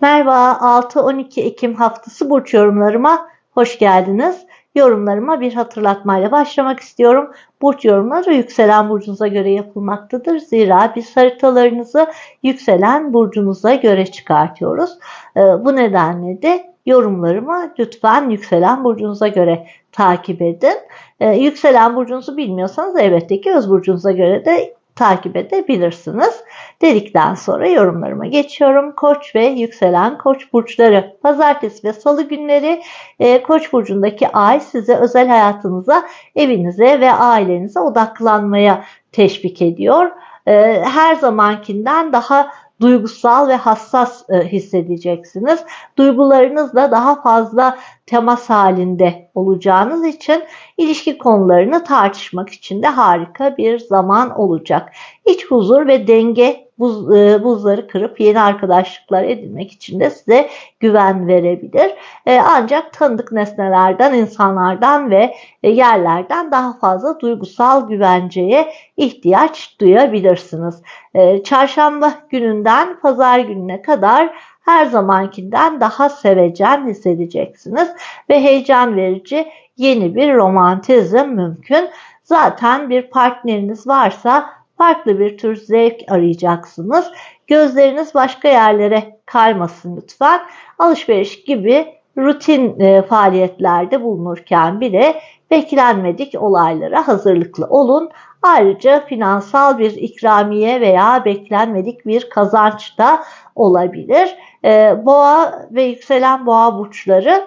Merhaba 6-12 Ekim haftası burç yorumlarıma hoş geldiniz. Yorumlarıma bir hatırlatmayla başlamak istiyorum. Burç yorumları yükselen burcunuza göre yapılmaktadır. Zira biz haritalarınızı yükselen burcunuza göre çıkartıyoruz. Ee, bu nedenle de yorumlarımı lütfen yükselen burcunuza göre takip edin. Ee, yükselen burcunuzu bilmiyorsanız elbette ki öz burcunuza göre de takip edebilirsiniz. Dedikten sonra yorumlarıma geçiyorum. Koç ve yükselen koç burçları. Pazartesi ve salı günleri e, koç burcundaki ay size özel hayatınıza, evinize ve ailenize odaklanmaya teşvik ediyor. E, her zamankinden daha duygusal ve hassas e, hissedeceksiniz. Duygularınız da daha fazla temas halinde olacağınız için ilişki konularını tartışmak için de harika bir zaman olacak. İç huzur ve denge buz, e, buzları kırıp yeni arkadaşlıklar edinmek için de size güven verebilir. E, ancak tanıdık nesnelerden, insanlardan ve e, yerlerden daha fazla duygusal güvenceye ihtiyaç duyabilirsiniz. E, çarşamba gününden pazar gününe kadar her zamankinden daha sevecen hissedeceksiniz ve heyecan verici yeni bir romantizm mümkün. Zaten bir partneriniz varsa farklı bir tür zevk arayacaksınız. Gözleriniz başka yerlere kaymasın lütfen. Alışveriş gibi rutin e, faaliyetlerde bulunurken bile beklenmedik olaylara hazırlıklı olun. Ayrıca finansal bir ikramiye veya beklenmedik bir kazanç da olabilir. E, boğa ve yükselen boğa burçları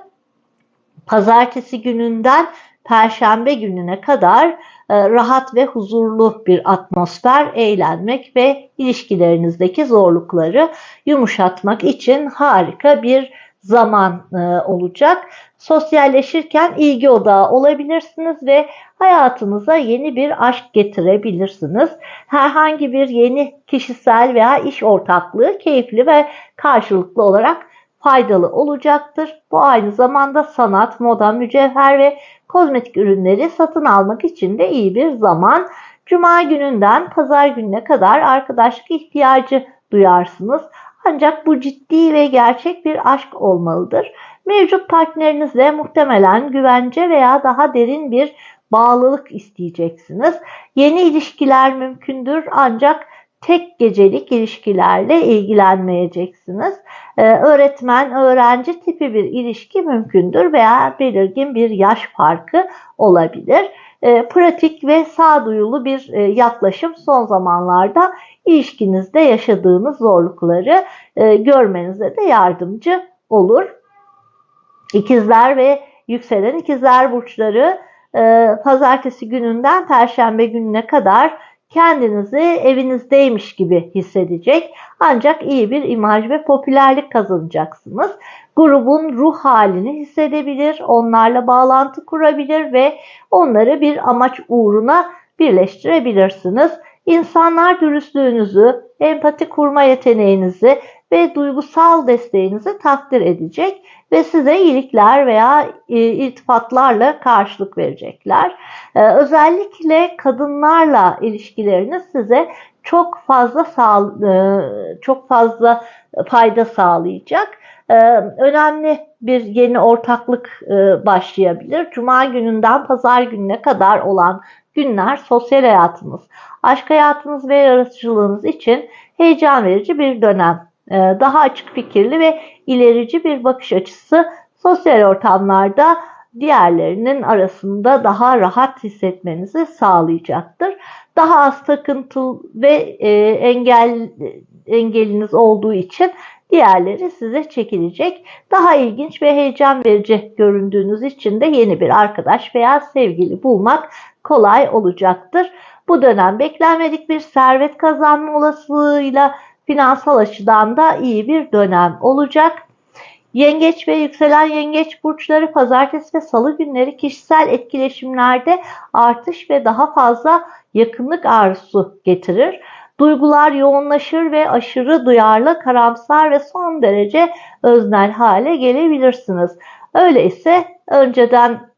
pazartesi gününden perşembe gününe kadar rahat ve huzurlu bir atmosfer eğlenmek ve ilişkilerinizdeki zorlukları yumuşatmak için harika bir zaman e, olacak. Sosyalleşirken ilgi odağı olabilirsiniz ve hayatınıza yeni bir aşk getirebilirsiniz. Herhangi bir yeni kişisel veya iş ortaklığı keyifli ve karşılıklı olarak faydalı olacaktır. Bu aynı zamanda sanat, moda, mücevher ve kozmetik ürünleri satın almak için de iyi bir zaman. Cuma gününden pazar gününe kadar arkadaşlık ihtiyacı duyarsınız. Ancak bu ciddi ve gerçek bir aşk olmalıdır. Mevcut partnerinizle muhtemelen güvence veya daha derin bir bağlılık isteyeceksiniz. Yeni ilişkiler mümkündür ancak tek gecelik ilişkilerle ilgilenmeyeceksiniz. Ee, öğretmen öğrenci tipi bir ilişki mümkündür veya belirgin bir yaş farkı olabilir. Ee, pratik ve sağduyulu bir e, yaklaşım son zamanlarda ilişkinizde yaşadığınız zorlukları e, görmenize de yardımcı olur. İkizler ve yükselen ikizler burçları e, pazartesi gününden perşembe gününe kadar kendinizi evinizdeymiş gibi hissedecek ancak iyi bir imaj ve popülerlik kazanacaksınız. Grubun ruh halini hissedebilir, onlarla bağlantı kurabilir ve onları bir amaç uğruna birleştirebilirsiniz. İnsanlar dürüstlüğünüzü, empati kurma yeteneğinizi ve duygusal desteğinizi takdir edecek ve size iyilikler veya e, iltifatlarla karşılık verecekler. E, özellikle kadınlarla ilişkileriniz size çok fazla sağ, e, çok fazla fayda sağlayacak. Önemli bir yeni ortaklık başlayabilir. Cuma gününden pazar gününe kadar olan günler sosyal hayatınız, aşk hayatınız ve yaratıcılığınız için heyecan verici bir dönem. Ee, daha açık fikirli ve ilerici bir bakış açısı sosyal ortamlarda diğerlerinin arasında daha rahat hissetmenizi sağlayacaktır. Daha az takıntı ve e, engel engeliniz olduğu için diğerleri size çekilecek. Daha ilginç ve heyecan verici göründüğünüz için de yeni bir arkadaş veya sevgili bulmak kolay olacaktır. Bu dönem beklenmedik bir servet kazanma olasılığıyla finansal açıdan da iyi bir dönem olacak. Yengeç ve yükselen yengeç burçları pazartesi ve salı günleri kişisel etkileşimlerde artış ve daha fazla yakınlık arzusu getirir. Duygular yoğunlaşır ve aşırı duyarlı, karamsar ve son derece öznel hale gelebilirsiniz. Öyleyse önceden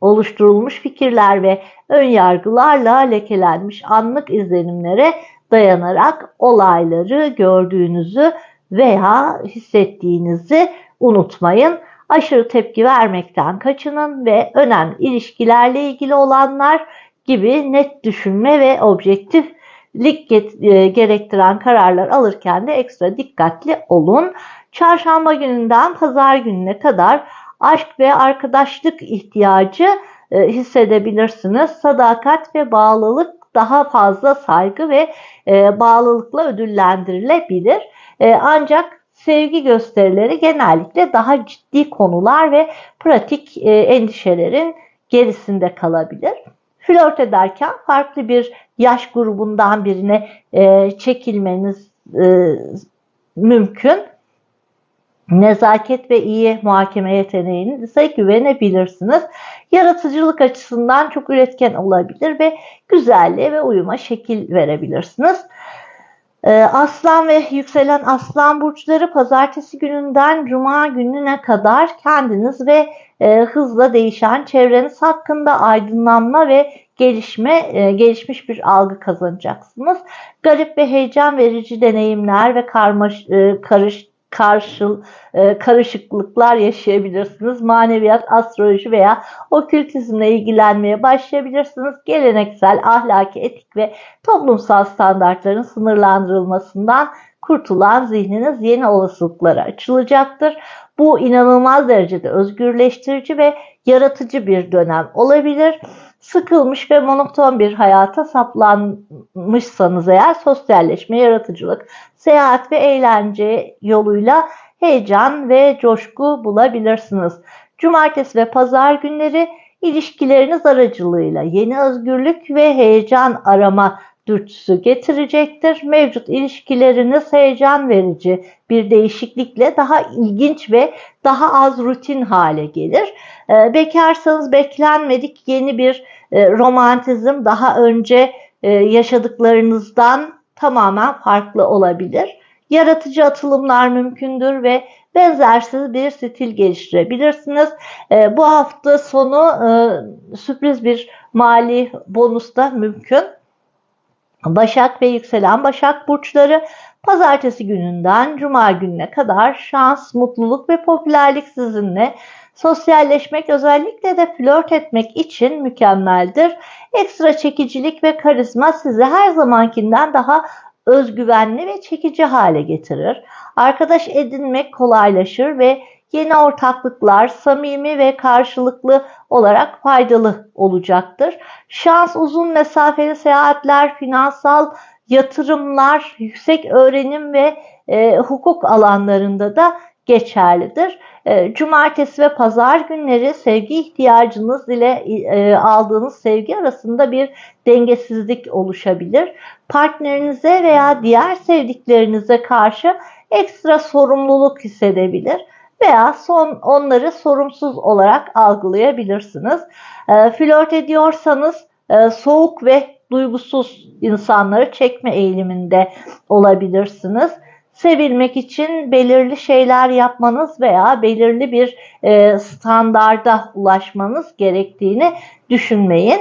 oluşturulmuş fikirler ve ön yargılarla lekelenmiş anlık izlenimlere dayanarak olayları gördüğünüzü veya hissettiğinizi unutmayın. Aşırı tepki vermekten kaçının ve önemli ilişkilerle ilgili olanlar gibi net düşünme ve objektiflik e, gerektiren kararlar alırken de ekstra dikkatli olun. Çarşamba gününden pazar gününe kadar aşk ve arkadaşlık ihtiyacı e, hissedebilirsiniz. Sadakat ve bağlılık daha fazla saygı ve e, bağlılıkla ödüllendirilebilir. Ancak sevgi gösterileri genellikle daha ciddi konular ve pratik endişelerin gerisinde kalabilir flört ederken farklı bir yaş grubundan birine e, çekilmeniz e, mümkün. Nezaket ve iyi muhakeme yeteneğinize güvenebilirsiniz. Yaratıcılık açısından çok üretken olabilir ve güzelliğe ve uyuma şekil verebilirsiniz. Ee, aslan ve yükselen aslan burçları pazartesi gününden cuma gününe kadar kendiniz ve e, hızla değişen çevreniz hakkında aydınlanma ve gelişme e, gelişmiş bir algı kazanacaksınız. Garip ve heyecan verici deneyimler ve karmaş, e, karış karşıl e, karışıklıklar yaşayabilirsiniz. Maneviyat, astroloji veya okültizmle ilgilenmeye başlayabilirsiniz. Geleneksel, ahlaki, etik ve toplumsal standartların sınırlandırılmasından kurtulan zihniniz yeni olasılıklara açılacaktır. Bu inanılmaz derecede özgürleştirici ve yaratıcı bir dönem olabilir. Sıkılmış ve monoton bir hayata saplanmışsanız eğer sosyalleşme, yaratıcılık, seyahat ve eğlence yoluyla heyecan ve coşku bulabilirsiniz. Cumartesi ve pazar günleri ilişkileriniz aracılığıyla yeni özgürlük ve heyecan arama dürtüsü getirecektir. Mevcut ilişkileriniz heyecan verici bir değişiklikle daha ilginç ve daha az rutin hale gelir. Ee, bekarsanız beklenmedik yeni bir e, romantizm daha önce e, yaşadıklarınızdan tamamen farklı olabilir. Yaratıcı atılımlar mümkündür ve benzersiz bir stil geliştirebilirsiniz. E, bu hafta sonu sürpriz bir mali bonus da mümkün. Başak ve yükselen Başak burçları pazartesi gününden cuma gününe kadar şans, mutluluk ve popülerlik sizinle. Sosyalleşmek özellikle de flört etmek için mükemmeldir. Ekstra çekicilik ve karizma sizi her zamankinden daha özgüvenli ve çekici hale getirir. Arkadaş edinmek kolaylaşır ve yeni ortaklıklar samimi ve karşılıklı olarak faydalı olacaktır. Şans uzun mesafeli seyahatler, finansal yatırımlar, yüksek öğrenim ve e, hukuk alanlarında da geçerlidir. E, cumartesi ve pazar günleri sevgi ihtiyacınız ile e, aldığınız sevgi arasında bir dengesizlik oluşabilir. Partnerinize veya diğer sevdiklerinize karşı ekstra sorumluluk hissedebilir veya son onları sorumsuz olarak algılayabilirsiniz. E, flört ediyorsanız e, soğuk ve duygusuz insanları çekme eğiliminde olabilirsiniz. Sevilmek için belirli şeyler yapmanız veya belirli bir e, standarda ulaşmanız gerektiğini düşünmeyin.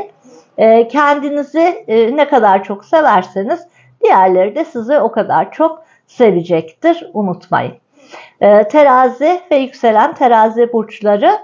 E, kendinizi e, ne kadar çok severseniz diğerleri de sizi o kadar çok sevecektir. Unutmayın. E, terazi ve yükselen terazi burçları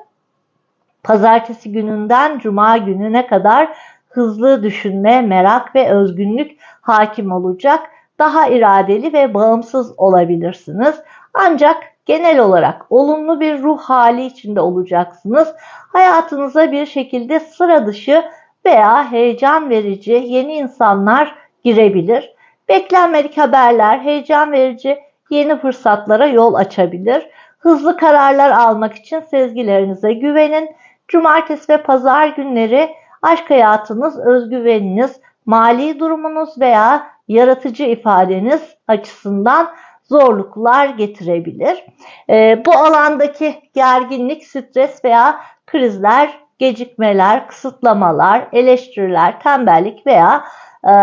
pazartesi gününden cuma gününe kadar hızlı düşünme, merak ve özgünlük hakim olacak. Daha iradeli ve bağımsız olabilirsiniz. Ancak genel olarak olumlu bir ruh hali içinde olacaksınız. Hayatınıza bir şekilde sıra dışı veya heyecan verici yeni insanlar girebilir. Beklenmedik haberler, heyecan verici yeni fırsatlara yol açabilir. Hızlı kararlar almak için sezgilerinize güvenin. Cumartesi ve pazar günleri aşk hayatınız, özgüveniniz, mali durumunuz veya yaratıcı ifadeniz açısından zorluklar getirebilir. E, bu alandaki gerginlik, stres veya krizler, gecikmeler, kısıtlamalar, eleştiriler, tembellik veya e,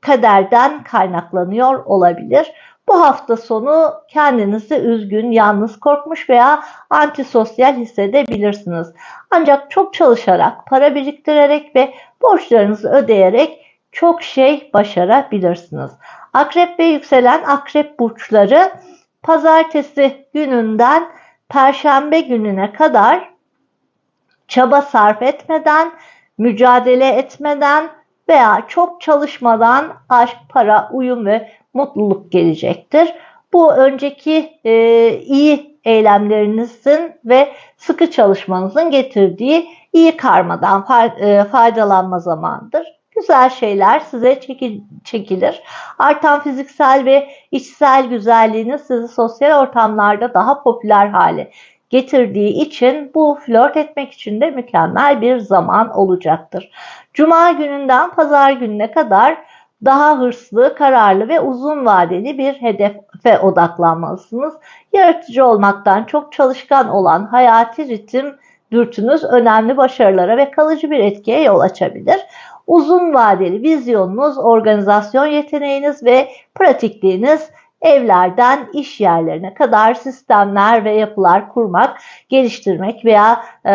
kaderden kaynaklanıyor olabilir. Bu hafta sonu kendinizi üzgün, yalnız, korkmuş veya antisosyal hissedebilirsiniz. Ancak çok çalışarak, para biriktirerek ve borçlarınızı ödeyerek çok şey başarabilirsiniz. Akrep ve yükselen akrep burçları pazartesi gününden perşembe gününe kadar çaba sarf etmeden, mücadele etmeden veya çok çalışmadan aşk, para, uyum ve mutluluk gelecektir. Bu önceki e, iyi eylemlerinizin ve sıkı çalışmanızın getirdiği iyi karmadan e, faydalanma zamanıdır. Güzel şeyler size çekilir. Artan fiziksel ve içsel güzelliğiniz sizi sosyal ortamlarda daha popüler hale getirdiği için bu flört etmek için de mükemmel bir zaman olacaktır. Cuma gününden pazar gününe kadar daha hırslı, kararlı ve uzun vadeli bir hedefe odaklanmalısınız. Yaratıcı olmaktan çok çalışkan olan hayati ritim dürtünüz önemli başarılara ve kalıcı bir etkiye yol açabilir. Uzun vadeli vizyonunuz, organizasyon yeteneğiniz ve pratikliğiniz evlerden iş yerlerine kadar sistemler ve yapılar kurmak, geliştirmek veya e,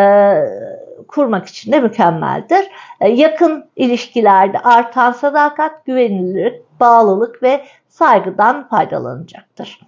kurmak için de mükemmeldir. E, yakın ilişkilerde artan sadakat, güvenilirlik, bağlılık ve saygıdan faydalanacaktır.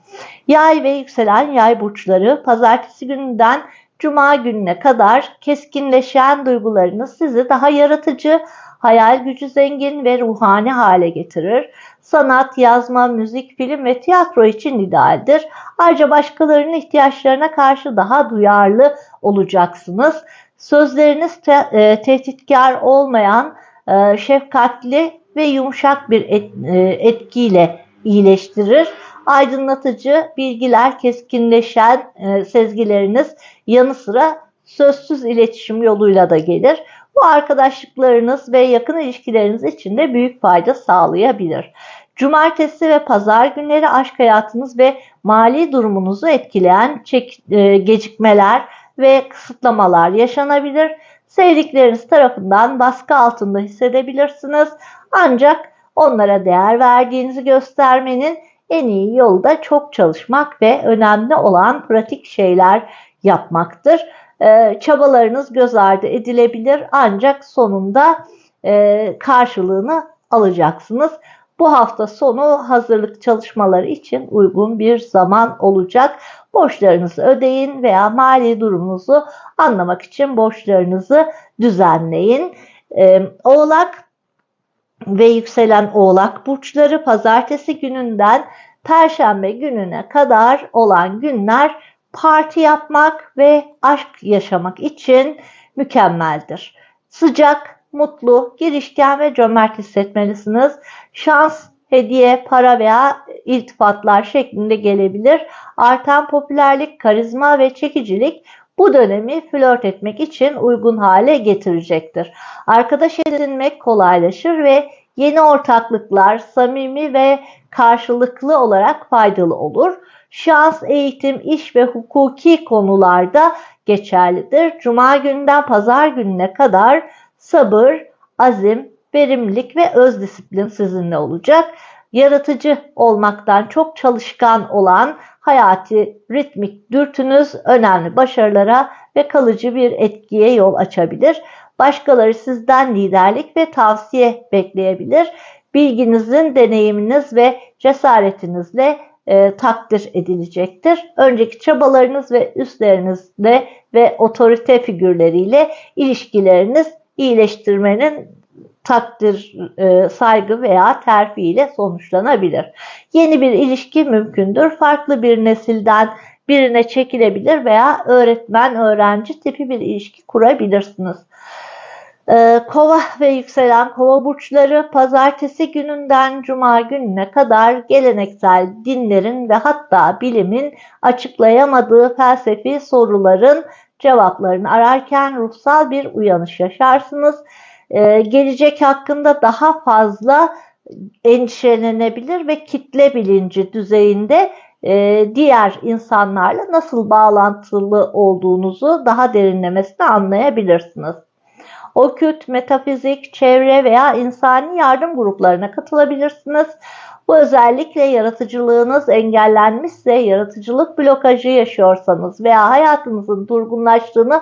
Yay ve yükselen yay burçları pazartesi gününden cuma gününe kadar keskinleşen duygularınız sizi daha yaratıcı, hayal gücü zengin ve ruhani hale getirir. Sanat, yazma, müzik, film ve tiyatro için idealdir. Ayrıca başkalarının ihtiyaçlarına karşı daha duyarlı olacaksınız. Sözleriniz te e, tehditkar olmayan, e, şefkatli ve yumuşak bir et, e, etkiyle iyileştirir. Aydınlatıcı bilgiler, keskinleşen e, sezgileriniz yanı sıra sözsüz iletişim yoluyla da gelir. Bu arkadaşlıklarınız ve yakın ilişkileriniz için de büyük fayda sağlayabilir. Cumartesi ve pazar günleri aşk hayatınız ve mali durumunuzu etkileyen e, gecikmeler ve kısıtlamalar yaşanabilir. Sevdikleriniz tarafından baskı altında hissedebilirsiniz. Ancak onlara değer verdiğinizi göstermenin en iyi yolu da çok çalışmak ve önemli olan pratik şeyler yapmaktır. Ee, çabalarınız göz ardı edilebilir ancak sonunda e, karşılığını alacaksınız. Bu hafta sonu hazırlık çalışmaları için uygun bir zaman olacak. Borçlarınızı ödeyin veya mali durumunuzu anlamak için borçlarınızı düzenleyin. Ee, oğlak ve yükselen oğlak burçları pazartesi gününden perşembe gününe kadar olan günler parti yapmak ve aşk yaşamak için mükemmeldir. Sıcak, mutlu, girişken ve cömert hissetmelisiniz. Şans, hediye, para veya iltifatlar şeklinde gelebilir. Artan popülerlik, karizma ve çekicilik bu dönemi flört etmek için uygun hale getirecektir. Arkadaş edinmek kolaylaşır ve yeni ortaklıklar samimi ve karşılıklı olarak faydalı olur. Şans, eğitim, iş ve hukuki konularda geçerlidir. Cuma günden pazar gününe kadar sabır, azim, verimlilik ve öz disiplin sizinle olacak. Yaratıcı olmaktan çok çalışkan olan hayati ritmik dürtünüz önemli başarılara ve kalıcı bir etkiye yol açabilir. Başkaları sizden liderlik ve tavsiye bekleyebilir. Bilginizin, deneyiminiz ve cesaretinizle e, takdir edilecektir. Önceki çabalarınız ve üstlerinizle ve otorite figürleriyle ilişkileriniz iyileştirmenin takdir, e, saygı veya terfi ile sonuçlanabilir. Yeni bir ilişki mümkündür. Farklı bir nesilden birine çekilebilir veya öğretmen-öğrenci tipi bir ilişki kurabilirsiniz. Ee, kova ve yükselen kova burçları pazartesi gününden cuma gününe kadar geleneksel dinlerin ve hatta bilimin açıklayamadığı felsefi soruların cevaplarını ararken ruhsal bir uyanış yaşarsınız. Ee, gelecek hakkında daha fazla endişelenebilir ve kitle bilinci düzeyinde e, diğer insanlarla nasıl bağlantılı olduğunuzu daha derinlemesine anlayabilirsiniz. Okült, metafizik, çevre veya insani yardım gruplarına katılabilirsiniz. Bu özellikle yaratıcılığınız engellenmişse, yaratıcılık blokajı yaşıyorsanız veya hayatınızın durgunlaştığını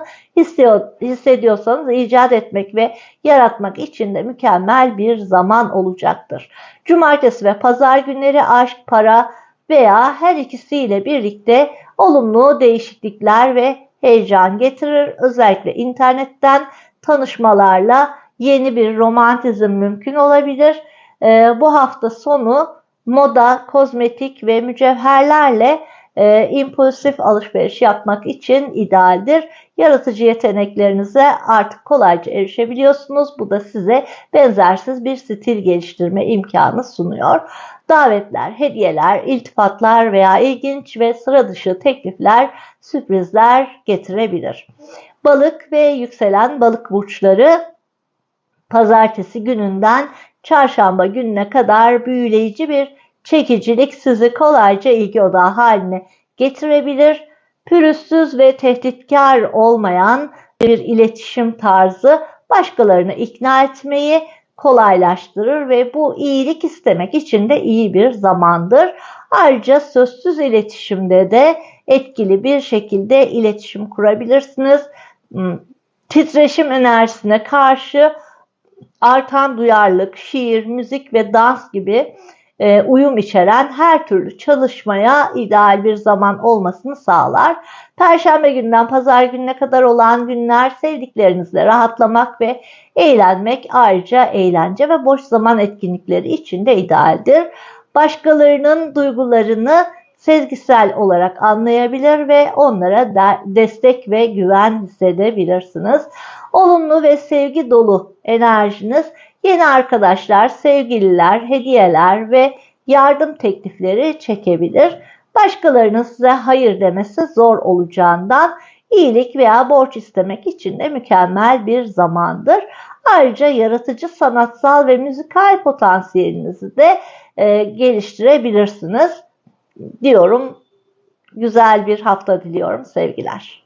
hissediyorsanız icat etmek ve yaratmak için de mükemmel bir zaman olacaktır. Cumartesi ve pazar günleri aşk, para, veya her ikisiyle birlikte olumlu değişiklikler ve heyecan getirir. Özellikle internetten tanışmalarla yeni bir romantizm mümkün olabilir. Ee, bu hafta sonu moda, kozmetik ve mücevherlerle e, impulsif alışveriş yapmak için idealdir. Yaratıcı yeteneklerinize artık kolayca erişebiliyorsunuz. Bu da size benzersiz bir stil geliştirme imkanı sunuyor. Davetler, hediyeler, iltifatlar veya ilginç ve sıra dışı teklifler, sürprizler getirebilir. Balık ve yükselen balık burçları pazartesi gününden çarşamba gününe kadar büyüleyici bir çekicilik sizi kolayca ilgi odağı haline getirebilir. Pürüzsüz ve tehditkar olmayan bir iletişim tarzı başkalarını ikna etmeyi kolaylaştırır ve bu iyilik istemek için de iyi bir zamandır. Ayrıca sözsüz iletişimde de etkili bir şekilde iletişim kurabilirsiniz. Hmm, titreşim enerjisine karşı artan duyarlılık, şiir, müzik ve dans gibi e, uyum içeren her türlü çalışmaya ideal bir zaman olmasını sağlar. Perşembe günden pazar gününe kadar olan günler sevdiklerinizle rahatlamak ve eğlenmek ayrıca eğlence ve boş zaman etkinlikleri için de idealdir. Başkalarının duygularını sezgisel olarak anlayabilir ve onlara destek ve güven hissedebilirsiniz. Olumlu ve sevgi dolu enerjiniz yeni arkadaşlar, sevgililer, hediyeler ve yardım teklifleri çekebilir. Başkalarının size hayır demesi zor olacağından iyilik veya borç istemek için de mükemmel bir zamandır. Ayrıca yaratıcı, sanatsal ve müzikal potansiyelinizi de e, geliştirebilirsiniz diyorum. Güzel bir hafta diliyorum sevgiler.